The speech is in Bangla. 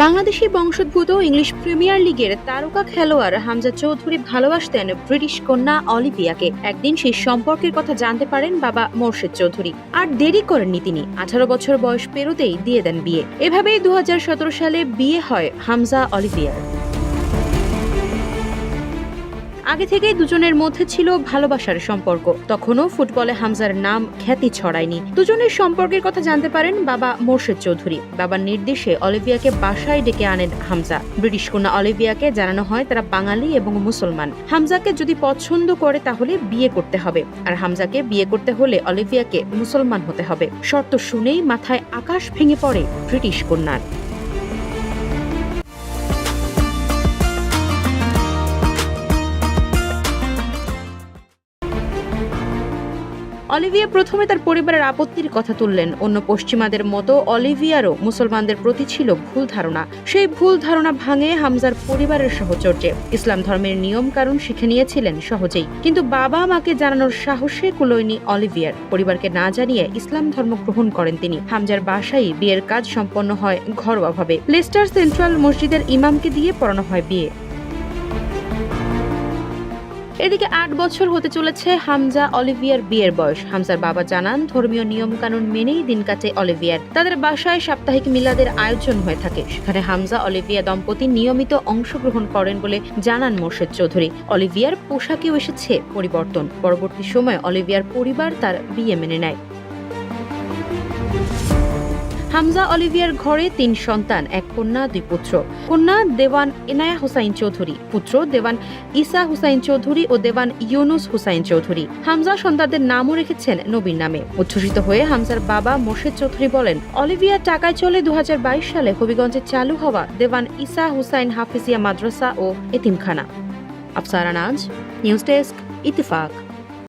বাংলাদেশি বংশোদ্ভূত ইংলিশ প্রিমিয়ার লিগের তারকা খেলোয়াড় হামজা চৌধুরী ভালোবাসতেন ব্রিটিশ কন্যা অলিভিয়াকে। একদিন সেই সম্পর্কের কথা জানতে পারেন বাবা মোর্শেদ চৌধুরী। আর দেরি করেননি তিনি। আঠারো বছর বয়স পেরোতেই দিয়ে দেন বিয়ে। এভাবেই দু হাজার সতেরো সালে বিয়ে হয় হামজা অলিভিয়ার। আগে থেকেই দুজনের মধ্যে ছিল ভালোবাসার সম্পর্ক। তখনও ফুটবলে হামজার নাম খ্যাতি ছড়ায়নি। দুজনের সম্পর্কের কথা জানতে পারেন বাবা মোর্শেদ চৌধুরী। বাবার নির্দেশে অলিভিয়াকে বাসায় ডেকে আনেন হামজা। ব্রিটিশ কন্যা অলিভিয়াকে জানানো হয় তারা বাঙালি এবং মুসলমান। হামজাকে যদি পছন্দ করে তাহলে বিয়ে করতে হবে। আর হামজাকে বিয়ে করতে হলে অলিভিয়াকে মুসলমান হতে হবে। শর্ত শুনেই মাথায় আকাশ ভেঙে পড়ে ব্রিটিশ কন্যার। অলিভিয়া প্রথমে তার পরিবারের আপত্তির কথা তুললেন। অন্য পশ্চিমাদের মতো অলিভিয়ারও মুসলমানদের প্রতি ছিল ভুল ধারণা। সেই ভুল ধারণা ভাঙে হামজার পরিবারের সহচর্যে। ইসলাম ধর্মের নিয়ম কারণ শিখে নিয়েছিলেন সহজেই। কিন্তু বাবা মাকে জানানোর সাহসে কুলোয়নি অলিভিয়ার। পরিবারকে না জানিয়ে ইসলাম ধর্ম গ্রহণ করেন তিনি। হামজার বাসায় বিয়ের কাজ সম্পন্ন হয় ঘরোয়াভাবে। লেস্টার সেন্ট্রাল মসজিদের ইমামকে দিয়ে পড়ানো হয় বিয়ে। এদিকে আট বছর হতে চলেছে হামজা অলিভিয়ার বিয়ের বয়স। হামজার বাবা জানান, ধর্মীয় নিয়মকানুন মেনেই দিন কাটে অলিভিয়ার। তাদের বাসায় সাপ্তাহিক মিলাদের আয়োজন হয়ে থাকে। সেখানে হামজা অলিভিয়া দম্পতি নিয়মিত অংশগ্রহণ করেন বলে জানান মোর্শেদ চৌধুরী। অলিভিয়ার পোশাকেও এসেছে পরিবর্তন। পরবর্তী সময়ে অলিভিয়ার পরিবার তার বিয়ে মেনে নেয়। হামজা অলিভিয়ার ঘরে তিন সন্তান, এক কন্যা, দুই পুত্র। কন্যা দেওয়ান এনায়া হুসাইন চৌধুরী, পুত্র দেওয়ান ইসা হুসাইন চৌধুরী ও দেওয়ান ইউনুস হুসাইন চৌধুরী। হামজা সন্তানদের নামও রেখেছেন নবীর নামে। উচ্ছ্বসিত হয়ে হামজার বাবা মোর্শেদ চৌধুরী বলেন, অলিভিয়া টাকায় চলে দু হাজার বাইশ সালে হবিগঞ্জে চালু হওয়া দেওয়ান ইসা হুসাইন হাফিজিয়া মাদ্রাসা ও এতিমখানা। Afsara Naz news desk, Ittefaq.